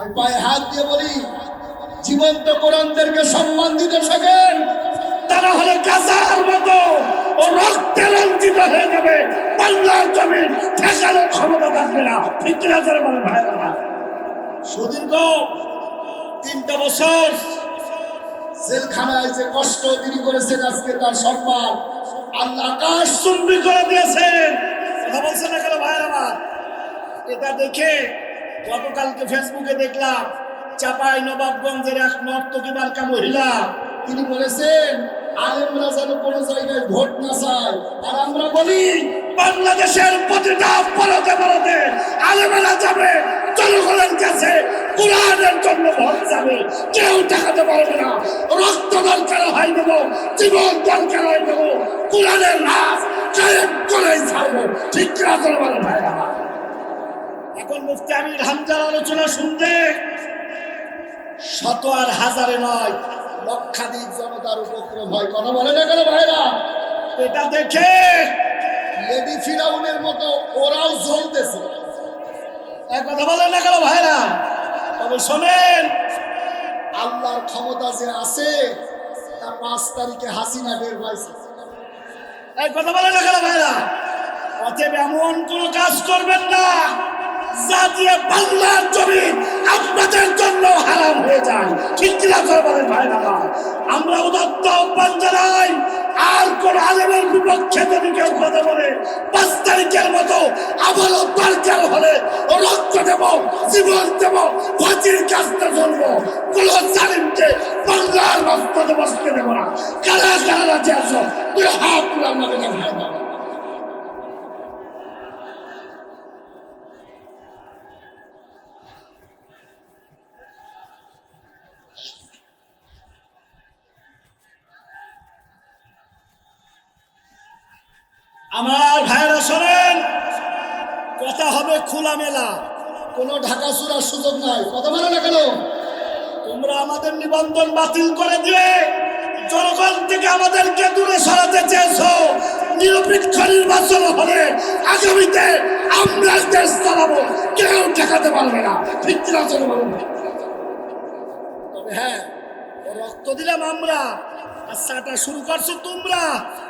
আমি পায়ে হাত দিয়ে বলি, জীবন্ত কোরআনদেরকে সম্মান দিতে থাকেন, তারা হলে গাজার মতো ও রক্তে রঞ্জিত হয়ে যাবে। বাংলার জমি ঠেকানোর ক্ষমতা থাকবে না। কিনা করে বলে ভাইরা সুদীর্ঘ তিনটা বছর জেলখানায় যে কষ্ট তিনি করেছেন আজকে তার সম্মান, আল্লাহ আকাশ চুম্বি করে দিয়েছেন। কথা বলছেন না কেন ভাইয়ের আমার? এটা দেখে গতকালকে ফেসবুকে দেখলাম, চাপাই নবাবগঞ্জের এক নর্তকী মার্কা মহিলা তিনি বলেছেন, আলেমরা যেন কোনো জায়গায় ভোট না চায়। আর আমরা বলি, বাংলাদেশের প্রতিটা পরতে পরতে আলেমেরা যাবে, জনগণের কাছে কোরআনের জন্য ভোট যাবে কেউ ঠেকাতে পারবে না। রক্ত দরকার হয় দেবো জীবন দরকার হয় দেবো কোরআনের রাস কায়েম করে ছাড়বো। ঠিক পারে ভাইরা এখন মুফতি আমির হামজার আলোচনা শুনতে শত আর হাজারে নয়, লক্ষাধিক জনতার উপক্রম হয়। কথা বলে না কেন ভাইরা? এটা দেখে লেডি ফিরাউনের মতো ওরাও জ্বলতেছে। কথা বলে না কেন ভাইরা? তবে শোনেন, আল্লাহর ক্ষমতা যে আছে, তা পাঁচ তারিখে হাসিনা বের হয়েছে। কথা বলে না কেন ভাইরা? অতএব এমন কোন কাজ করবেন না। যা দিয়ে বাংলার জমি আপনাদের জন্য হারাম হয়ে যায়। ঠিক কিনা করে বলেন ভাইরা আমার। আমরা উদত্ত আহ্বান জানাই, আর কোন আলেমের বিপক্ষে যদি কেউ কথা বলে, পাঁচ তারিখের মতো আবারও দরকার হলে রক্ত দেব, জীবন দেব, ফাঁসির কাজটা চলবো কোন জালিমকে বাংলার রাস্তাতে বসতে দেবো না। কারা কারা রাজ্যে আসো তুই হাত তুলাম না ভাই না আমার ভাইরা শোনেন, কথা হবে খোলামেলা, কোনো ঢাকা সুরার সুযোগ নাই। কথা বলে না কেন? তোমরা আমাদের নিবন্ধন বাতিল করে দিয়ে জনগণ থেকে আমাদেরকে দূরে সরাতে চেয়েছো। নিরপেক্ষ নির্বাচন হলে আগামীতে আমরা দেশ চালাবো। কেউ ঠেকাতে পারবে না ঠিক জনগণ তবে হ্যাঁ রক্ত দিলাম আমরা। আর চাটা শুরু করছ তোমরা।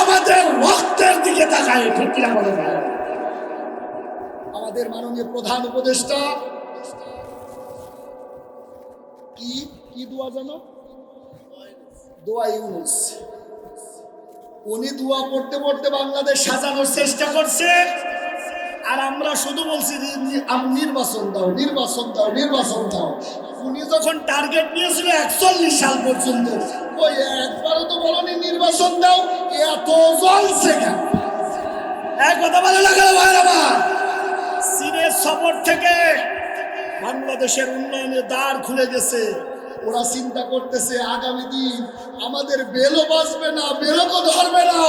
আমাদের রক্তের দিকে তাকায়, ঠিক কিনা বলে আমাদের মাননীয় প্রধান উপদেষ্টা, কি কি দোয়া জানো? দোয়া ইউনুস। উনি দোয়া পড়তে পড়তে বাংলাদেশ সাজানোর চেষ্টা করছে। আর আমরা শুধু বলছি যে নির্বাচন দাও নির্বাচন দাও নির্বাচন দাও। উনি যখন টার্গেট নিয়েছিল একচল্লিশ সাল পর্যন্ত, ওই একবারও তো বলনি নির্বাচন দাও, এত জ্বলছে কেন? এক কথা ভালো লাগে ভাইয়ের আমার? চীনের সফর থেকে বাংলাদেশের উন্নয়নের দ্বার খুলে গেছে। ওরা চিন্তা করতেছে, আগামী দিন আমাদের বেলও বাঁচবে না, বেলকও ধরবে না।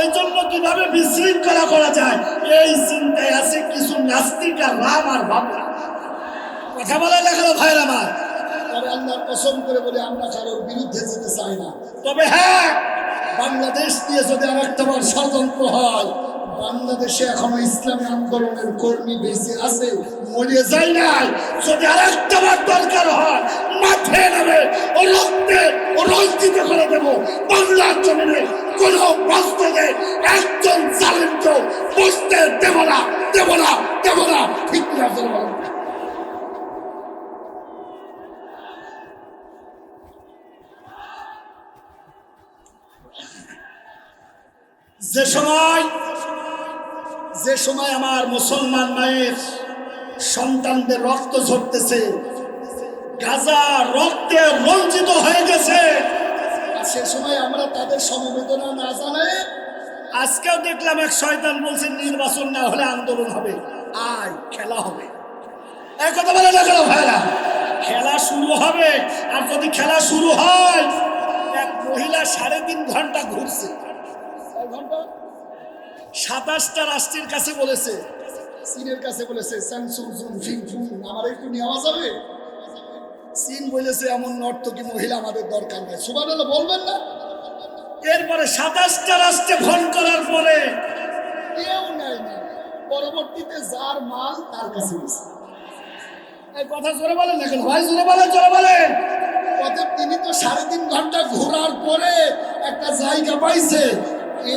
এই জন্য কীভাবে বিশৃঙ্খলা করা যায়? এই চিন্তায় আছে কিছু নাস্তিক রাম আর ভাবনা কথা বলা লাগল ভাইর আমার? তবে বলে, আমরা কারোর বিরুদ্ধে যেতে চাই না। তবে হ্যাঁ বাংলাদেশ দিয়ে যদি আর একটা বার ষড়যন্ত্র হয় বাংলাদেশে এখনও ইসলামী আন্দোলনের কর্মী বেঁচে আছে মরিয়ে যায় নাই। যদি আর একটা দরকার হয়, মাঠে নেবে ও রক্তে ও রঞ্জিত করে দেব। বাংলার জমিনে কোন বাস্তবে একজন জালেমকে বসতে দেব না দেব না দেব না। ঠিক না যে সময় যে সময় আমার মুসলমান মায়ের সন্তানদের রক্ত ঝরতেছে, গাজা রক্তে রঞ্জিত হয়ে গেছে। আর সে সময় আমরা তাদের সমবেদনা না জানাই আজকেও দেখলাম এক শয়তান বলছে, নির্বাচন না হলে আন্দোলন হবে, আয়, খেলা হবে। এক কথা বলে না ভাইরা খেলা শুরু হবে, আর যদি খেলা শুরু হয়, এক মহিলা সাড়ে তিন ঘণ্টা ঘুরছে। ঘণ্টা? সাতাশটা রাষ্ট্রের কাছে বলেছে। চীনের কাছে বলেছে আমার একটু নেওয়া যাবে? চীন বলেছে, এমন নর্তকী মহিলা আমাদের দরকার নাই। সুবান বলবেন না? এরপরে সাতাশটা রাষ্ট্রে ফোন করার পরে কেউ নেয় না। পরবর্তীতে যার মাল তার কাছে গেছে। এই কথা জোরে বলেন না কেন? ভাই, জোরে বলেন জোরে বলেন। অতএব তিনি তো সাড়ে তিন ঘণ্টা ঘোরার পরে একটা জায়গা পাইছে।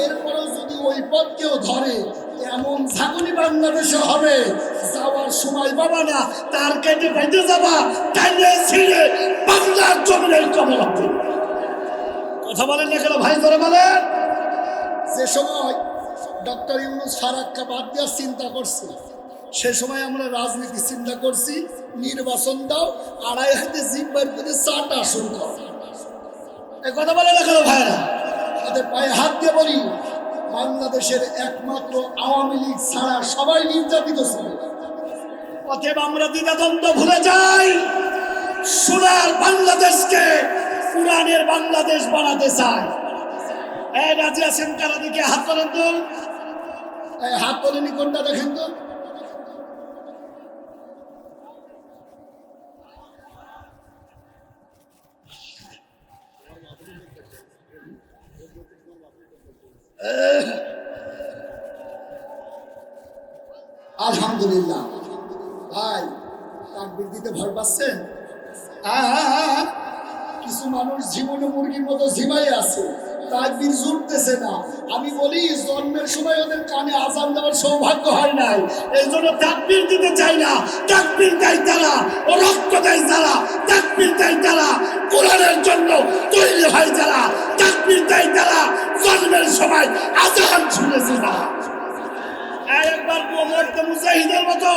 এরপরেও যদি ওই কেউ ধরে, এমন ঝাগুনি বাংলাদেশে হবে, যাওয়ার সময় পাবা না, তার কেটে বেঁধে যাবা টাইলে ছিঁড়ে বাংলার জমিনের কবল কথা বলেন না কেন ভাই ধরে বলেন। যে সময় ডক্টর ইউনুস ফারাক্কা বাদ দেওয়ার চিন্তা করছে, সে সময় আমরা রাজনীতি চিন্তা করছি, নির্বাচন দাও, আড়াই হাতে জিম্বার করে চাটা শুরু এই কথা বলে না কেন ভাইরা তাদের পায়ে হাত দিয়ে বলি বাংলাদেশের একমাত্র আওয়ামী লীগ ছাড়া সবাই নির্যাতিত ছিল। অতএব আমরা দ্বিধাদ্বন্দ্ব ভুলে যাই। সোনার বাংলাদেশকে কোরআনের বাংলাদেশ বানাতে চাই। এই রাজি আছেন কারা দিকে হাত করেন তো। হাত তোলেনি কোনটা দেখেন তো? আলহামদুলিল্লাহ। ভাই তাকবির দিতে ভয় পাচ্ছেন? হ্যাঁ হ্যাঁ হ্যাঁ কিছু মানুষ জীবনে মুরগির মতো ঝিমাই আছে। আমি বলি, জন্মের সময় ওদের কানে আজান দেওয়ার সৌভাগ্য হয় নাই। এই জন্য তাকবির দিতে চাই না। তাকবির দেয় তারা ও রক্ত দেয় তারা তাকবির দেয় তারা কোরআনের জন্য তৈরি হয় যারা তাকবির দেয় তারা জন্মের সময় আজান শুনেছে না। মতো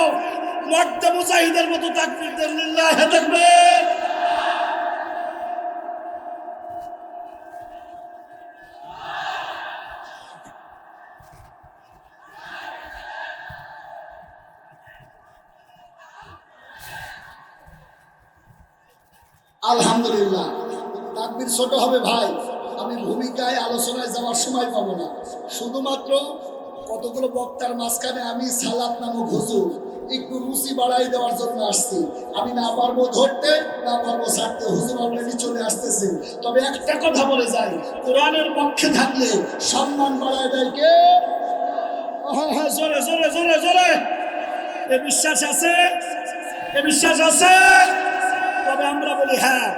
আলহামদুলিল্লাহ। তাকবির ছোট হবে ভাই আমি ভূমিকায় আলোচনায় যাওয়ার সময় পাবো না। শুধুমাত্র কতগুলো বক্তার মাঝখানে আমি সালাত নামক হুজুর একটু রুচি বাড়াই দেওয়ার জন্য আসছি। আমি না পারব ধরতে, না পারব ছাড়তে, হুজুর অলরেডি চলে আসতেছে। তবে একটা কথা বলে যাই, কোরআনের পক্ষে থাকলে সম্মান বাড়ায় দেয় কে? জোরে জোরে জোরে জোরে। এ বিশ্বাস আছে? এ বিশ্বাস আছে? তবে আমরা বলি হ্যাঁ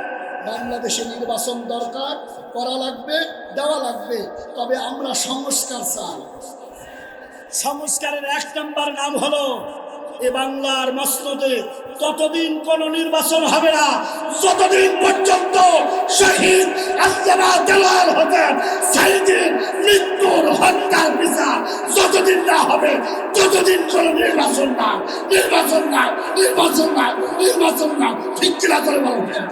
বাংলাদেশে নির্বাচন দরকার, করা লাগবে, দেওয়া লাগবে। তবে আমরা সংস্কার চাই। সংস্কারের এক নম্বর নাম হলো, এ বাংলার মসনদে ততদিন কোন নির্বাচন হবে না, যতদিন পর্যন্ত শহীদ আল্লামা দেওয়াল হতেন সাইদিন মৃত্যুর হত্যার বিচার যতদিন না হবে, ততদিন কোন নির্বাচন না নির্বাচন না নির্বাচন না নির্বাচন না ঠিক করে বলবেন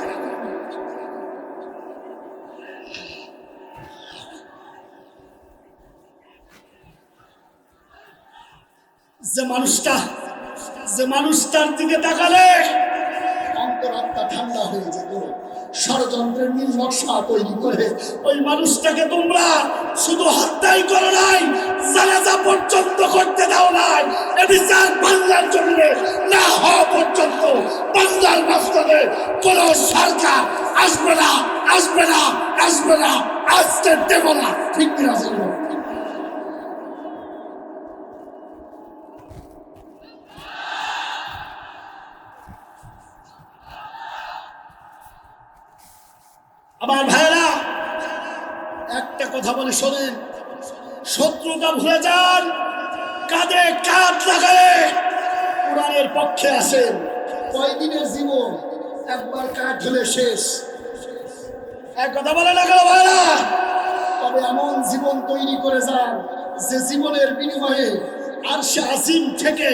যে মানুষটা, যে মানুষটার দিকে তাকালে অন্তরাত্মা ঠান্ডা হয়ে যেত। ষড়যন্ত্রের নীল নকশা তৈরি করে ওই মানুষটাকে তোমরা শুধু হত্যাই করো নাই, জানাজা পর্যন্ত করতে দাও নাই, এ বিচার বাংলার জমিনে না হওয়া পর্যন্ত বাংলার বাস্তবে কোন সরকার আসবে না আসবে না আসবে না আসতে দেব না। ঠিক কিনা বলব? আমার ভাইরা একটা কথা বলে, শোনেন। শত্রুতা ভুলে যান, কাঁধে কাঁধ লাগালে কোরআনের পক্ষে আসেন। কয়দিনের জীবন? একবার কাঠ হলে শেষ। এক কথা বলে কেন ভাইরা তবে এমন জীবন তৈরি করে যান, যে জীবনের বিনিময়ে আর সে আসিম থেকে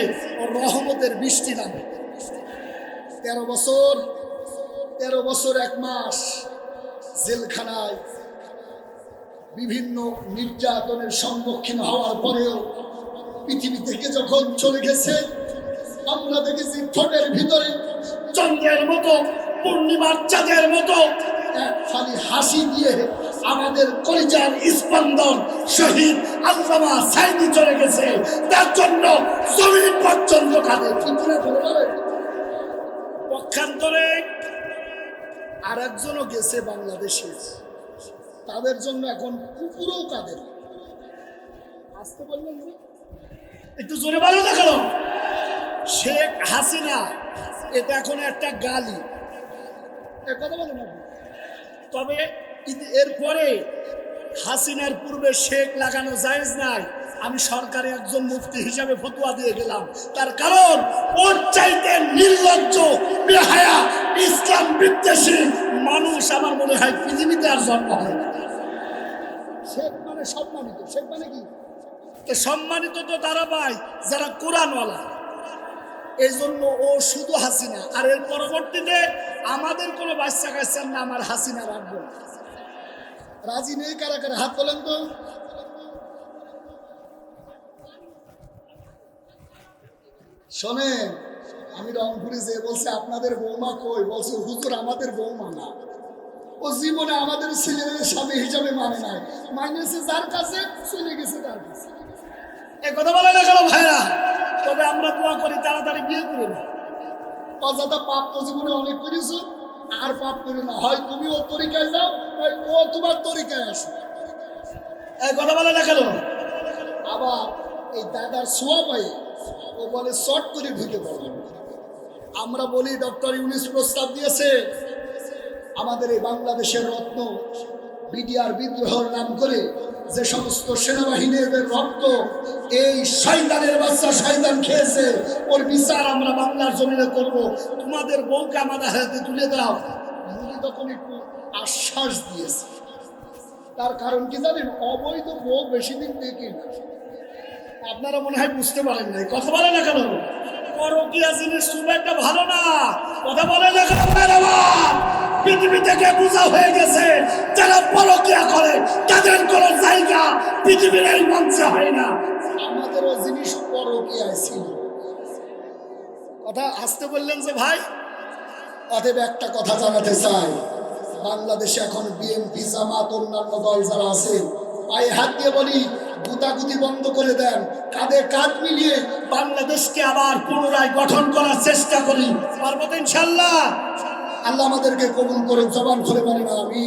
রহমতের বৃষ্টি নামে। তেরো বছর তেরো বছর, এক মাস। জেলখানায় বিভিন্ন নির্যাতনের সম্মুখীন হওয়ার পরেও পৃথিবী থেকে যখন চলে গেছে, আমরা দেখেছি ঠোঁটের ভিতরে চন্দ্রের মতো, পূর্ণিমার চাঁদের মতো এক খালি হাসি দিয়ে আমাদের কলিজার স্পন্দন শহীদ আল্লামা সাইনি চলে গেছে। তার জন্য জমিন পর্যন্ত কাঁদে। পক্ষান্তরে আর একজনও গেছে বাংলাদেশে। তাদের জন্য এখন কুকুরও কাঁদে না। আসতে যে? একটু জোরে না কেন? শেখ হাসিনা, এটা এখন একটা গালি। কথা বলেন তবে এরপরে হাসিনার পূর্বে শেখ লাগানো জায়েজ নাই। আমি সরকারে একজন মুফতি হিসাবে ফতুয়া দিয়ে গেলাম। তার কারণ, ওর চাইতে নির্লজ্জ, বেহায়া, ইসলাম বিদ্বেষী মানুষ আমার মনে হয় পৃথিবীতে আর জন্ম হয় না। শেখ মানে সম্মানিত। শেখ মানে কি? সম্মানিত তো তারা পায় যারা কোরআনওয়ালা। এই জন্য ও শুধু হাসিনা। আর এর পরবর্তীতে আমাদের কোনো বাচ্চা কাচ্চার নাম আর হাসিনা রাখব রাজি নেই কারা কারা? হাত তোলেন তো। শোনেন আমি রংপুরে যে বলছে আপনাদের বৌমা কই? বলছে হুজুর আমাদের বৌমা না। ও জীবনে আমাদের ছেলেদের স্বামী হিসাবে মানে নাই। মাইনেছে যার কাছে চলে গেছে তার কাছে। এই কথা বলে না কেন ভাইরা? তবে আমরা দোয়া করি তাড়াতাড়ি বিয়ে করে না অযথা পাপ তো জীবনে অনেক করেছ আর পাপ করে না। হয় তুমি ওর তরিকায় যাও হয় ও তোমার তরিকায় আসো এই কথা বলে না কেন? আবার এই দাদার সোয়া পায়ে ও বলে, শর্ট করে ঢুকে পড়ে। আমরা বলি, ডক্টর ইউনিস প্রস্তাব দিয়েছে, আমাদের এই বাংলাদেশের রত্ন বিডিআর বিদ্রোহের নাম করে যে সমস্ত সেনাবাহিনীর রক্ত এই শয়তানের বাচ্চা শয়তান খেয়েছে, ওর বিচার আমরা বাংলার জমিনে করব। তোমাদের বউকে আমাদের হাতে তুলে দাও। মুদি তখন একটু আশ্বাস দিয়েছে। তার কারণ কি জানেন? অবৈধ বউ বেশি দিন দেখি না। আপনারা মনে হয় বুঝতে পারেন নাই। কথা বলে না কেন? পরকিয়া জিনিস খুব একটা ভালো না। কথা বলে না কেন? পৃথিবী থেকে বোঝা হয়ে গেছে। যারা পরকিয়া করে, তাদের কোনো জায়গা পৃথিবীর এই মঞ্চে হয় না। আমাদেরও জিনিস পরকিয়ায় ছিল। কথা আসতে বললেন যে ভাই? অতএব একটা কথা জানাতে চাই। বাংলাদেশে এখন বিএনপি জামাত অন্যান্য দল যারা আছে, পায়ে হাত দিয়ে বলি গুতাগুতি বন্ধ করে দেন। কাঁধে কাঁধ মিলিয়ে বাংলাদেশকে আবার পুনরায় গঠন করার চেষ্টা করি। পারব ইনশাল্লাহ? আল্লাহ আমাদেরকে কবুল করে জবান খুলে বলেন আমি